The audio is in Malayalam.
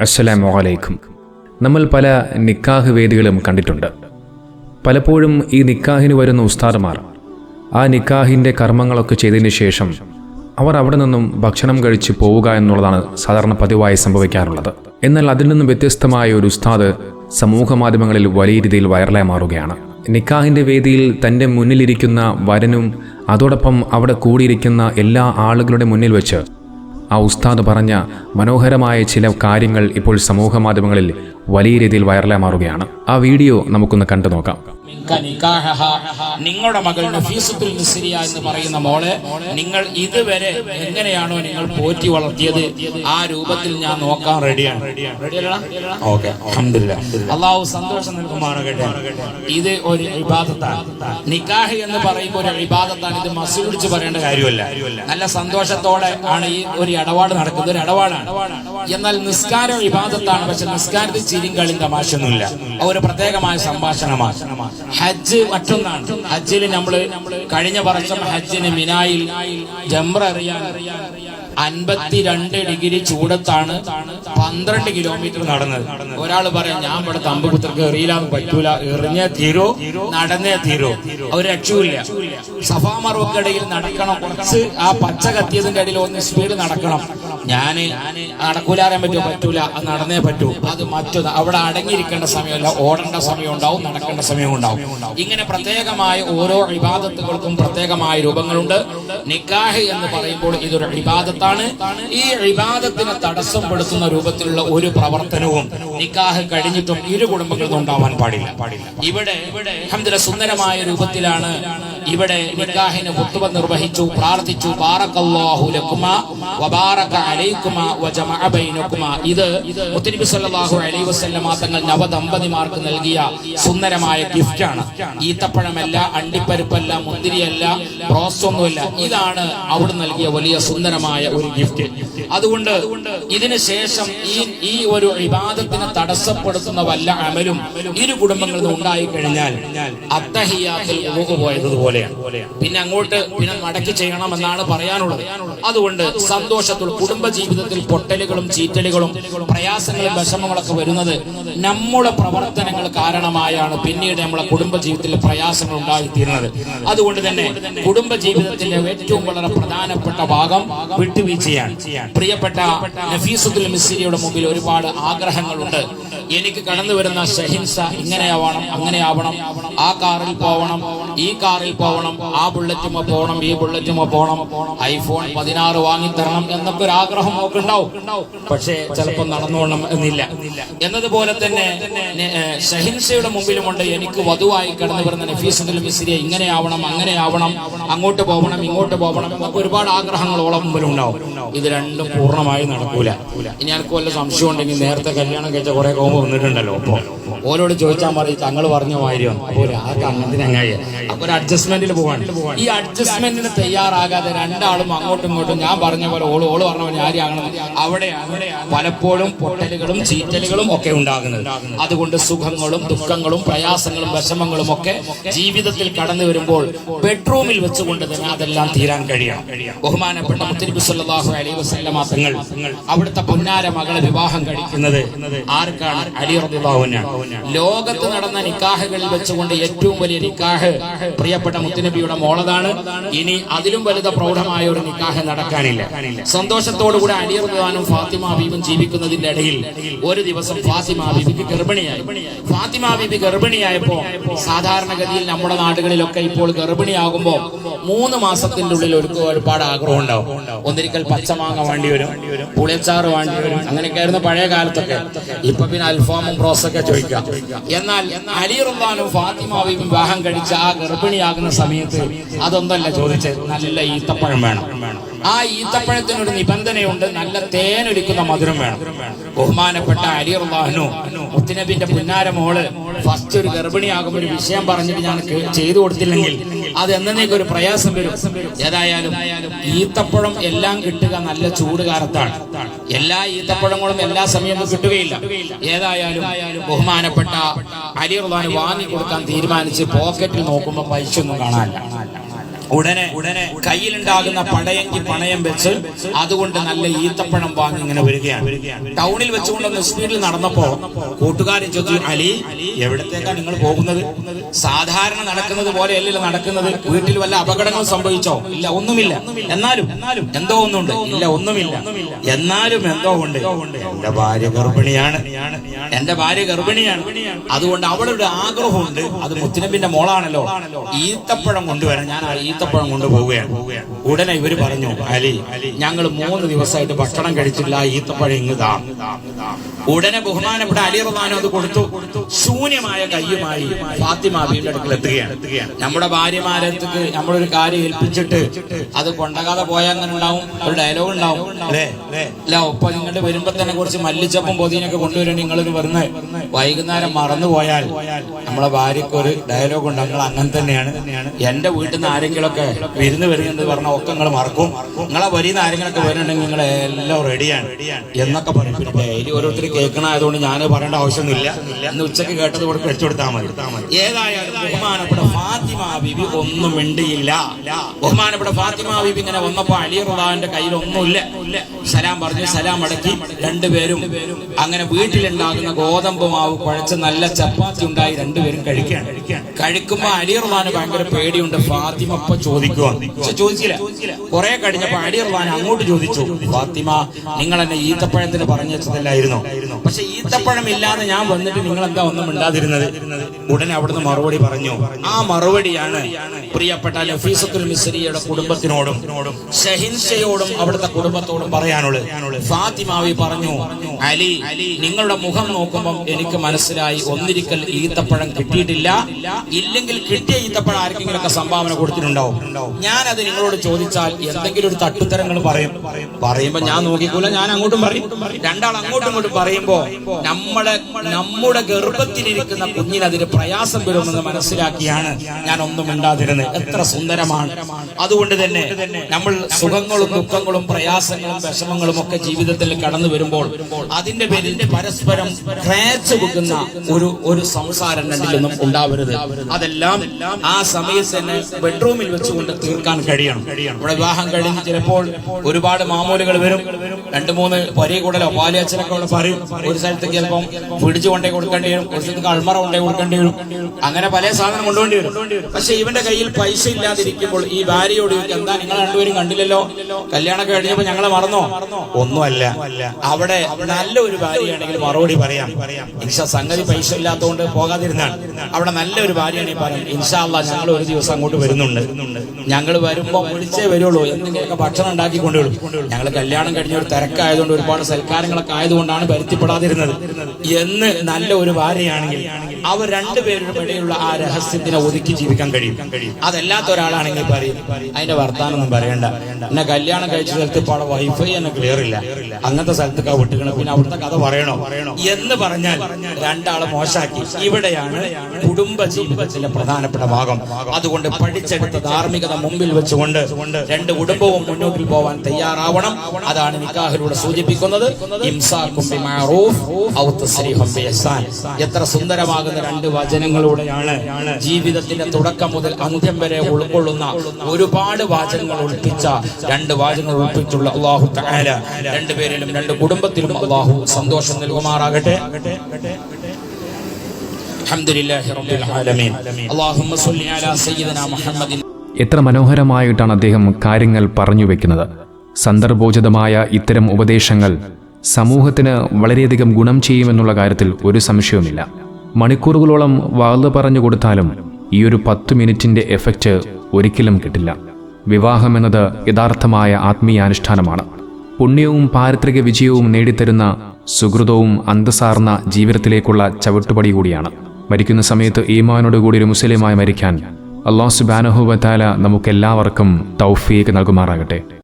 അസ്സലാമു അലൈക്കും. നമ്മൾ പല നിക്കാഹ് വേദികളും കണ്ടിട്ടുണ്ട്. പലപ്പോഴും ഈ നിക്കാഹിന് വരുന്ന ഉസ്താദുമാർ ആ നിക്കാഹിന്റെ കർമ്മങ്ങളൊക്കെ ചെയ്തതിന് ശേഷം അവർ അവിടെ നിന്നും ഭക്ഷണം കഴിച്ച് പോവുക എന്നുള്ളതാണ് സാധാരണ പതിവായി സംഭവിക്കാറുള്ളത്. എന്നാൽ അതിൽ നിന്നും വ്യത്യസ്തമായ ഒരു ഉസ്താദ് സമൂഹ മാധ്യമങ്ങളിൽ വലിയ രീതിയിൽ വൈറലായി മാറുകയാണ്. നിക്കാഹിന്റെ വേദിയിൽ തന്റെ മുന്നിലിരിക്കുന്ന വരനും അതോടൊപ്പം അവിടെ കൂടിയിരിക്കുന്ന എല്ലാ ആളുകളുടെ മുന്നിൽ വെച്ച് ആ ഉസ്താദ് പറഞ്ഞ മനോഹരമായ ചില കാര്യങ്ങൾ ഇപ്പോൾ സമൂഹ മാധ്യമങ്ങളിൽ വലിയ രീതിയിൽ വൈറലായി മാറുകയാണ് ആ വീഡിയോ നമുക്കൊന്ന് കണ്ടു നോക്കാം. നിങ്ങളുടെ മകൾ നഫീസത്തുൽ നിസ്രിയ എന്ന് പറയുന്ന മോളെ നിങ്ങൾ ഇതുവരെ എങ്ങനെയാണോ നിങ്ങൾ പോറ്റി വളർത്തിയത് ആ രൂപത്തിൽ ഞാൻ നോക്കാൻ റെഡിയാണ് അള്ളാഹു സന്തോഷം നൽകുമാണ് കേട്ടോ ഇത് ഒരു വിവാദത്താണ് നിക്കാഹ് എന്ന് പറയുമ്പോൾ ഒരു വിവാദത്താണ് ഇത് മസി പിടിച്ച് പറയേണ്ട കാര്യമല്ല. നല്ല സന്തോഷത്തോടെ ആണ് ഈ ഒരു ഇടപാട് നടക്കുന്നത്. ഒരു ഇടപാടാണ്. എന്നാൽ നിസ്കാരം വിവാദത്താണ് പക്ഷെ നിസ്കാരത്തിൽ ചിരിയും കളിയും തമാശയൊന്നുമില്ല. ഒരു പ്രത്യേകമായ സംഭാഷണമാണ്. ഹജ്ജ് മറ്റൊന്നാണ്. ഹജ്ജിൽ നമ്മൾ കഴിഞ്ഞ വർഷം ഹജ്ജിന് മിനായിൽ ജംറ അറിയാൻ അൻപത്തിരണ്ട് ഡിഗ്രി ചൂടത്താണ് പന്ത്രണ്ട് കിലോമീറ്റർ നടന്നത്. ഒരാൾ പറയാം ഞാൻ ഇവിടെ തമ്പുപുത്രക്ക് എറിയില്ലാന്ന് പറ്റൂല എറിഞ്ഞേ തീരോ നടന്നേ തീരോ. ഒരു രക്ഷയില്ല സഫാ മറുവക്കടയിൽ നടക്കണം. കുറച്ച് ആ പച്ച കത്തിയതിന്റെ ഇടയിൽ ഒന്ന് സ്പീഡ് നടക്കണം. ഞാൻ നടക്കൂലാറാൻ പറ്റുമോ? പറ്റൂല. അത് നടന്നേ പറ്റൂ. അത് മറ്റൊന്ന്. അവിടെ അടങ്ങിയിരിക്കേണ്ട സമയമല്ല. ഓടേണ്ട സമയം ഉണ്ടാവും നടക്കേണ്ട സമയം ഇങ്ങനെ പ്രത്യേകമായ ഓരോ ഇബാദത്തുകൾക്കും പ്രത്യേകമായ രൂപങ്ങളുണ്ട് നിക്കാഹ് എന്ന് പറയുമ്പോൾ ഇതൊരു ഇബാദത്താണ് ഈ ഇബാദത്തിനെ തടസ്സപ്പെടുത്തുന്ന രൂപത്തിലുള്ള ഒരു പ്രവർത്തനവും നിക്കാഹ് കഴിഞ്ഞിട്ടും ഇരു കുടുംബങ്ങളും ഉണ്ടാവാൻ പാടില്ല ഇവിടെ ഇവിടെ സുന്ദരമായ രൂപത്തിലാണ് ഇവിടെ നിക്കാഹിന് കുത്തുവ നിർവഹിച്ചു പ്രാർത്ഥിച്ചു ഇത് മുത്തനബി സല്ലല്ലാഹു അലൈഹി വസല്ലമ തങ്ങൾ നവദമ്പതിമാർക്ക് നൽകിയ സുന്ദരമായ ഗിഫ്റ്റ് ഗിഫ്റ്റാണ്. ഈത്തപ്പഴമല്ല അണ്ടിപ്പരിപ്പല്ല മുന്തിരിയല്ല റോസൊന്നുമില്ല. ഇതാണ് അവിടെ നൽകിയ വലിയ സുന്ദരമായ ഒരു ഗിഫ്റ്റ്. അതുകൊണ്ട് ഇതിന് ശേഷം ഈ ഈ ഒരു ഇബാദത്തിനെ തടസ്സപ്പെടുത്തുന്ന വല്ല അമലും ഇരു കുടുംബങ്ങളിൽ നിന്ന് ഉണ്ടായി കഴിഞ്ഞാൽ അത്തഹിയാത്തിൽ ഉറുകു പോയതുപോലെയാണ് പിന്നെ അങ്ങോട്ട് പിന്നെ മടക്കി ചെയ്യണമെന്നാണ് പറയാനുള്ളത്. അതുകൊണ്ട് സന്തോഷത്തിൽ കുടുംബ ജീവിതത്തിൽ പൊട്ടലുകളും ചീറ്റലുകളും പ്രയാസങ്ങളും വിഷമങ്ങളൊക്കെ വരുന്നത് നമ്മുടെ പ്രവർത്തനങ്ങൾ കാരണമായാണ് പിന്നീട് നമ്മുടെ കുടുംബ ജീവിതത്തിൽ പ്രയാസങ്ങൾ ഉണ്ടായിത്തീരുന്നത്. അതുകൊണ്ട് തന്നെ കുടുംബ ജീവിതത്തിന്റെ ഏറ്റവും വളരെ പ്രധാനപ്പെട്ട ഭാഗം വിട്ടുവീഴ്ചയാണ്. പ്രിയപ്പെട്ട നഫീസുദ്ദുൽ മിസ്രിയുടെ മുമ്പിൽ ഒരുപാട് ആഗ്രഹങ്ങളുണ്ട്. എനിക്ക് കടന്നു വരുന്ന ഷഹിൻസ ഇങ്ങനെയാവണം അങ്ങനെയാവണം ആ കാറിൽ പോവണം ഈ കാറിൽ പോവണം ആ ബുള്ളറ്റുമ പോകണം ഈ ബുള്ളറ്റുമ പോകണം. ഐഫോൺ പതിനാറ് വാങ്ങിത്തരണം എന്നൊക്കെ ഒരു ആഗ്രഹം ഒക്കെ ഉണ്ടാവും. പക്ഷേ ചിലപ്പോൾ നടന്നുകൊള്ളണം എന്നില്ല. എന്നതുപോലെ തന്നെ ഷഹിൻസയുടെ മുമ്പിലുമുണ്ട്. എനിക്ക് വധുവായി കടന്നു വരുന്ന നഫീസുദ്ദുൽ മിസ്രിയെ അങ്ങനെ ആവണം അങ്ങോട്ട് പോകണം ഇങ്ങോട്ട് പോകണം എന്നൊക്കെ ഒരുപാട് ആഗ്രഹങ്ങളോളം മുമ്പിലുണ്ടാവും. ഇത് രണ്ടും പൂർണമായി നടക്കൂല. ഇനി എനിക്ക് വല്ല സംശയം ഉണ്ടെങ്കിൽ നേരത്തെ കല്യാണം കഴിച്ച കുറെ കോമ്പ് വന്നിട്ടുണ്ടല്ലോ. അപ്പോൾ ഓരോട് ചോദിച്ചാൽ മതി തങ്ങൾ പറഞ്ഞ മാതിരിയാണ്. അപ്പൊ ഒരാൾക്ക് അങ്ങനത്തിന് അങ്ങായി അപ്പൊ ഒരു അഡ്ജസ്റ്റ്മെന്റിൽ പോവാണ്. ഈ അഡ്ജസ്റ്റ്മെന്റിന് തയ്യാറാകാതെ രണ്ടാളും അങ്ങോട്ടും ഇങ്ങോട്ടും ഞാൻ പറഞ്ഞ പോലെ ഓൾ ഓൾ പറഞ്ഞ പോലെ ആരെയാകണം അവിടെ പലപ്പോഴും പൊട്ടലുകളും ചീറ്റലുകളും ഒക്കെ ഉണ്ടാകുന്നത്. അതുകൊണ്ട് സുഖങ്ങളും ദുഃഖങ്ങളും പ്രയാസങ്ങളും വിഷമങ്ങളും ഒക്കെ ജീവിതത്തിൽ കടന്നു വരുമ്പോൾ ബെഡ്റൂമിൽ വെച്ചുകൊണ്ട് തന്നെ അതെല്ലാം തീരാൻ കഴിയണം. ബഹുമാനപ്പെട്ട സല്ലല്ലാഹു അലൈഹി മാസങ്ങൾ തങ്ങൾ അവിടുത്തെ പൊന്നാര മകളെ വിവാഹം കഴിക്കുന്നത് ആർക്കാണ്? അലി അൻഹു. ലോകത്ത് നടന്ന നിക്കാഹുകളിൽ വെച്ചുകൊണ്ട് ഏറ്റവും വലിയ നിക്കാഹ് പ്രിയപ്പെട്ട മുത്തുനബിയുടെ മോളതാണ്. ഇനി അതിലും വലുത പ്രൗഢമായ ഒരു നിക്കാഹ് നടക്കാനില്ല. സന്തോഷത്തോടുകൂടെ അലി റളിയല്ലാഹുനും ഫാത്തിമ ബീബും ജീവിക്കുന്നതിന്റെ ഇടയിൽ ഒരു ദിവസം ഫാത്തിമ ബീബിക്ക് ഗർഭിണിയായി. ഫാത്തിമ ബീബി ഗർഭിണിയായപ്പോ സാധാരണഗതിയിൽ നമ്മുടെ നാടുകളിലൊക്കെ ഇപ്പോൾ ഗർഭിണിയാകുമ്പോൾ മൂന്ന് മാസത്തിന്റെ ഉള്ളിൽ ഒരു ഒരുപാട് ആഗ്രഹം ഉണ്ടാവും. ഒന്നിരിക്കൽ പച്ചമാങ്ങ വേണ്ടി വരും പുളിയച്ചാറ് വേണ്ടി വരും അങ്ങനെയൊക്കെ ആയിരുന്നു പഴയ കാലത്തൊക്കെ. ഇപ്പൊ പിന്നെ അൽഫാമും ബ്രോസൊക്കെ ചോദിക്കാം. എന്നാൽ അലി റുല്ലാനും ഫാത്തിമ ബീബിയും വിവാഹം കഴിച്ച ആ ഗർഭിണിയാകുന്ന സമയത്ത് അതൊന്നല്ല ചോദിച്ചത് നല്ല ഈത്തപ്പഴം വേണം. ആ ഈത്തപ്പഴത്തിനൊരു നിബന്ധനയുണ്ട് നല്ല തേനൊരുക്കുന്ന മധുരം വേണം. ബഹുമാനപ്പെട്ട അലി റുല്ലാഹനു മുത്തുനബിന്റെ പുന്നാര മോൾ ഫസ്റ്റ് ഒരു ഗർഭിണിയാകുമ്പോൾ ഒരു വിഷയം പറഞ്ഞിട്ട് ഞാൻ ചെയ്തു കൊടുത്തില്ലെങ്കിൽ അത് എന്നേക്കും ഒരു പ്രയാസം വരും. ഏതായാലും ഈത്തപ്പഴം എല്ലാം കിട്ടുക നല്ല ചൂട് കാലത്താണ്. എല്ലാ ഈത്തപ്പഴങ്ങളും എല്ലാ സമയവും കിട്ടുകയില്ല. ഏതായാലും ബഹുമാനപ്പെട്ട റുല്ലാൻ വാങ്ങി കൊടുക്കാൻ തീരുമാനിച്ച് പോക്കറ്റിൽ നോക്കുമ്പോൾ പൈസ ഒന്നും കാണാനില്ല. ഉടനെ ഉടനെ കയ്യിലുണ്ടാകുന്ന പടയെങ്കിൽ പണയം വെച്ച് അതുകൊണ്ട് നല്ല ഈത്തപ്പഴം വാങ്ങി ഇങ്ങനെ വരികയാണ്. ടൗണിൽ വെച്ചുകൊണ്ട് സ്പീഡിൽ നടന്നപ്പോ കൂട്ടുകാരൻ ചോദിച്ചു അലി എവിടത്തേക്കാണ് നിങ്ങൾ പോകുന്നത്? സാധാരണ നടക്കുന്നത് പോലെ പോലെയല്ലല്ലോ നടക്കുന്നത്. വീട്ടിൽ വല്ല അപകടങ്ങളും സംഭവിച്ചോ? ഇല്ല ഒന്നുമില്ല. എന്നാലും എന്തോ ഒന്നുണ്ട്. ഇല്ല ഒന്നുമില്ല. എന്നാലും എന്തോ ഉണ്ട്. എന്റെ ഭാര്യ ഗർഭിണിയാണ്. എന്റെ ഭാര്യ ഗർഭിണിയാണ്. അതുകൊണ്ട് അവളുടെ ആഗ്രഹമുണ്ട്. അത് മുത്തിനബിന്റെ മോളാണല്ലോ. ഈത്തപ്പഴം കൊണ്ടുവരാൻ ഞാൻ ആ ഈത്തപ്പഴം കൊണ്ടുപോവുകയാണ്. ഉടനെ ഇവർ പറഞ്ഞു അലി ഞങ്ങൾ മൂന്ന് ദിവസമായിട്ട് ഭക്ഷണം കഴിച്ചില്ല ഈത്തപ്പഴം ഇങ്ങ് താ. ഉടനെ ബഹുമാനപ്പെട്ട അലി റഹ്മാനും അത് കൊടുത്തു. ശൂന്യമായ കയ്യുമായി ഫാത്തിമ ബീവിന്റെ അടുക്കൽ എത്തുകയാണ്. നമ്മുടെ ഭാര്യമാരത്തേക്ക് നമ്മളൊരു കാര്യം ഏൽപ്പിച്ചിട്ട് അത് കൊണ്ടകാതെ പോയാൽ അങ്ങനെ ഉണ്ടാവും? ഒരു ഡയലോഗ് ഉണ്ടാവും. അല്ലേ? അല്ല ഒപ്പം നിങ്ങളുടെ വരുമ്പോ തന്നെ കുറച്ച് മല്ലിച്ചപ്പും പൊതിനൊക്കെ കൊണ്ടുവരും നിങ്ങളൊരു വരുന്ന വൈകുന്നേരം മറന്നു പോയാൽ നമ്മളെ ഭാര്യക്ക് ഒരു ഡയലോഗ് ഉണ്ട്. നിങ്ങൾ അങ്ങനെ തന്നെയാണ്. എന്റെ വീട്ടിൽ നിന്ന് ആരെങ്കിലുമൊക്കെ വിരുന്ന് വരുന്നത് പറഞ്ഞ ഒക്കെ നിങ്ങൾ മറക്കും. നിങ്ങളെ വരുന്ന ആരെങ്കിലൊക്കെ വരുന്നുണ്ടെങ്കിൽ നിങ്ങൾ എല്ലാം റെഡിയാണ് എന്നൊക്കെ പറയും. പിന്നെ ഡെയിലി ഓരോരുത്തർ കേൾക്കണായതുകൊണ്ട് ഞാൻ പറയേണ്ട ആവശ്യമൊന്നുമില്ല. ഇന്ന് ഉച്ചയ്ക്ക് കേട്ടത് കൂടെ കഴിച്ചുകൊടുത്താൽ മതി. ഏതായാലും ബഹുമാനപ്പെട്ട ഫാത്തിമ ബിബി ഒന്നും മിണ്ടിയില്ല. ബഹുമാനപ്പെട്ട ഫാത്തിമ ബിബി ഇങ്ങനെ വന്നപ്പോ അലി റുദാന്റെ കയ്യിൽ ഒന്നുമില്ല സലാം പറഞ്ഞു സലാം അടക്കി. രണ്ടുപേരും അങ്ങനെ വീട്ടിലുണ്ടാകുന്ന ഗോതമ്പ് മാവ് കുഴച്ച് നല്ല ചപ്പാത്തി ഉണ്ടായി രണ്ടുപേരും കഴിക്കുകയാണ്. കഴിക്കുമ്പോ അലി റുദാന് ഭയങ്കര പേടിയുണ്ട്. ഫാത്തിമ ചോദിക്കുക ചോദിച്ചില്ല. കുറെ കഴിഞ്ഞപ്പോ റുദാൻ അങ്ങോട്ട് ചോദിച്ചു. ഫാത്തിമ നിങ്ങൾ എന്നെ ഈത്തപ്പഴത്തിന് പറഞ്ഞു വെച്ചതല്ലായിരുന്നോ? പക്ഷെ ഈത്തപ്പഴം ഇല്ലാതെ ഞാൻ വന്നിട്ട് നിങ്ങൾ എന്താ ഒന്നും ഇണ്ടാതിരുന്നത് ഉടനെ അവിടുന്ന് മറുപടി പറഞ്ഞു. ആ മറുപടിയാണ് പ്രിയപ്പെട്ട ലഫീസത്തുൽ മിസ്രിയുടെ കുടുംബത്തിനോടും ഷഹിൻഷയോടും അവിടുത്തെ കുടുംബത്തോടും പറയാനുള്ളത്. ഫാത്തിമാവി പറഞ്ഞു അലി നിങ്ങളുടെ മുഖം നോക്കുമ്പോൾ എനിക്ക് മനസ്സിലായി. ഒന്നിരിക്കൽ ഈത്തപ്പഴം കിട്ടിയിട്ടില്ല. ഇല്ലെങ്കിൽ കിട്ടിയ ഈത്തപ്പഴം ആർക്കെങ്കിലൊക്കെ സംഭാവന കൊടുത്തിട്ടുണ്ടാവും. ഞാൻ അത് നിങ്ങളോട് ചോദിച്ചാൽ എന്തെങ്കിലും ഒരു തട്ടുത്തരങ്ങൾ പറയും. പറയുമ്പോ ഞാൻ നോക്കിക്കൂല ഞാൻ അങ്ങോട്ടും പറയും. രണ്ടാൾ അങ്ങോട്ടും ഇങ്ങോട്ടും പറയുമ്പോ നമ്മളെ നമ്മുടെ ഗർഭത്തിലിരിക്കുന്ന കുഞ്ഞിന് അതിന് പ്രയാസം വരുമെന്ന് മനസ്സിലാക്കിയാണ് ഞാൻ ഒന്നും ഉണ്ടാതിരുന്നത് എത്ര സുന്ദരമാണ്. അതുകൊണ്ട് തന്നെ നമ്മൾ സുഖങ്ങളും ദുഃഖങ്ങളും പ്രയാസങ്ങളും വിഷമങ്ങളും ഒക്കെ ജീവിതത്തിൽ കടന്നു വരുമ്പോൾ അതിന്റെ പേരിൽ പരസ്പരം ക്രേച്ച് ഒരു ഒരു സംസാരം രണ്ടിലൊന്നും ഉണ്ടാവരുത്. അതെല്ലാം ആ സമയത്ത് തന്നെ ബെഡ്റൂമിൽ വെച്ചുകൊണ്ട് തീർക്കാൻ കഴിയണം. ഇവിടെ വിവാഹം കഴിഞ്ഞ് ചിലപ്പോൾ ഒരുപാട് മാമൂലുകൾ വരും. രണ്ട് മൂന്ന് പൊരേ കൂടലോ പാലിയച്ഛനൊക്കെ ഇവിടെ പറയും ഒരു സ്ഥലത്തേക്ക് ചിലപ്പം പിടിച്ചു കൊണ്ടേ കൊടുക്കേണ്ടി വരും. ഒരു സ്ഥലത്തേക്ക് അൾമറ കൊണ്ടേ കൊടുക്കേണ്ടി വരും. അങ്ങനെ പല സാധനം കൊണ്ടുവേണ്ടി വരും. പക്ഷെ ഇവന്റെ കയ്യിൽ പൈസ ഇല്ലാതിരിക്കുമ്പോൾ ഈ ഭാര്യയോട് എന്താ നിങ്ങൾ രണ്ടുപേരും കണ്ടില്ലല്ലോ? കല്യാണമൊക്കെ കഴിഞ്ഞപ്പോ ഞങ്ങളെ മറന്നോ? ഒന്നുമല്ല. അവിടെ നല്ല ഒരു ഭാര്യയാണെങ്കിൽ മറുപടി പറയാം. ഇൻഷാ സംഗതി പൈസ ഇല്ലാത്തതുകൊണ്ട് പോകാതിരുന്നാണ്. അവിടെ നല്ല ഒരു ഭാര്യയാണെങ്കിൽ പറയും ഇൻഷാല്ല ഞങ്ങൾ ഒരു ദിവസം അങ്ങോട്ട് വരുന്നുണ്ട്. ഞങ്ങൾ വരുമ്പോ വിളിച്ചേ വരുള്ളൂ. എന്തെങ്കിലുമൊക്കെ ഭക്ഷണം ഉണ്ടാക്കി കൊണ്ടുവരും ഞങ്ങൾ കല്യാണം കഴിഞ്ഞ ഒരു തിരക്കായതുകൊണ്ട് ഒരുപാട് സൽക്കാരങ്ങളൊക്കെ ആയതുകൊണ്ടാണ് വരുത്തിപ്പെടാതിരുന്നത്. എന്ന് നല്ല ഒരു ഭാര്യയാണെങ്കിൽ അവർ രണ്ടുപേരുടെ ഇടയിലുള്ള ആ രഹസ്യത്തിനെ ഒതുക്കി ജീവിക്കാൻ കഴിയും. അതല്ലാത്ത ഒരാളാണെങ്കിൽ പറയും അതിന്റെ വർത്താനൊന്നും പറയണ്ട. എന്നെ കല്യാണം കഴിച്ച സ്ഥലത്ത് ഇപ്പോൾ വൈഫൈ എന്നെ ക്ലിയർ ഇല്ല. അങ്ങനത്തെ സ്ഥലത്തൊക്കെ വിട്ടുകണം. പിന്നെ അവിടുത്തെ കഥ പറയണോ? എന്ന് പറഞ്ഞാൽ രണ്ടാളെ മോശാക്കി. ഇവിടെയാണ് കുടുംബ ജീവിതത്തിലെ പ്രധാനപ്പെട്ട ഭാഗം. അതുകൊണ്ട് പഠിച്ചെടുത്ത ധാർമ്മികത മുമ്പിൽ വെച്ചുകൊണ്ട് രണ്ട് കുടുംബവും മുന്നോട്ടിൽ പോവാൻ തയ്യാറാവണം. അതാണ് നിക്കാഹിലൂടെ സൂചിപ്പിക്കുന്നത്. എത്ര സുന്ദരമാകുന്ന രണ്ട് വചനങ്ങളോടെയാണ് ജീവിതത്തിന്റെ തുടക്കം മുതൽ അന്ത്യം വരെ ഉൾക്കൊള്ളുന്ന ഒരുപാട് വാചകങ്ങൾ ഉൾപ്പിച്ച രണ്ട് വാചകങ്ങൾ ഉൾപ്പിച്ചുള്ള അള്ളാഹു തആല. രണ്ടുപേരിലും രണ്ട് കുടുംബത്തിലും അള്ളാഹു സന്തോഷം നൽകുമാറാകട്ടെ. അൽഹംദുലില്ലാഹി റബ്ബിൽ ആലമീൻ. അല്ലാഹുമ്മ صل അലാ സയ്യിദനാ മുഹമ്മദിൻ എത്ര മനോഹരമായിട്ടാണ് അദ്ദേഹം കാര്യങ്ങൾ പറഞ്ഞു വെക്കുന്നത്. സന്ദർഭോചിതമായ ഇത്തരം ഉപദേശങ്ങൾ സമൂഹത്തിന് വളരെയധികം ഗുണം ചെയ്യുമെന്നുള്ള കാര്യത്തിൽ ഒരു സംശയവുമില്ല. മണിക്കൂറുകളോളം വാൾ പറഞ്ഞു കൊടുത്താലും ഈ ഒരു പത്ത് മിനിറ്റിന്റെ എഫക്റ്റ് ഒരിക്കലും കിട്ടില്ല. വിവാഹം എന്നത് യഥാർത്ഥമായ ആത്മീയാനുഷ്ഠാനമാണ് പുണ്യവും പാരിത്രിക വിജയവും നേടിത്തരുന്ന സുഹൃതവും അന്തസാർന്ന ജീവിതത്തിലേക്കുള്ള ചവിട്ടുപടി കൂടിയാണ്. മരിക്കുന്ന സമയത്ത് ഈമാനോടുകൂടി ഒരു മുസ്ലിമായി മരിക്കാൻ അള്ളാഹു സുബാനഹുബത്താല നമുക്കെല്ലാവർക്കും തൗഫീക്ക് നൽകുമാറാകട്ടെ.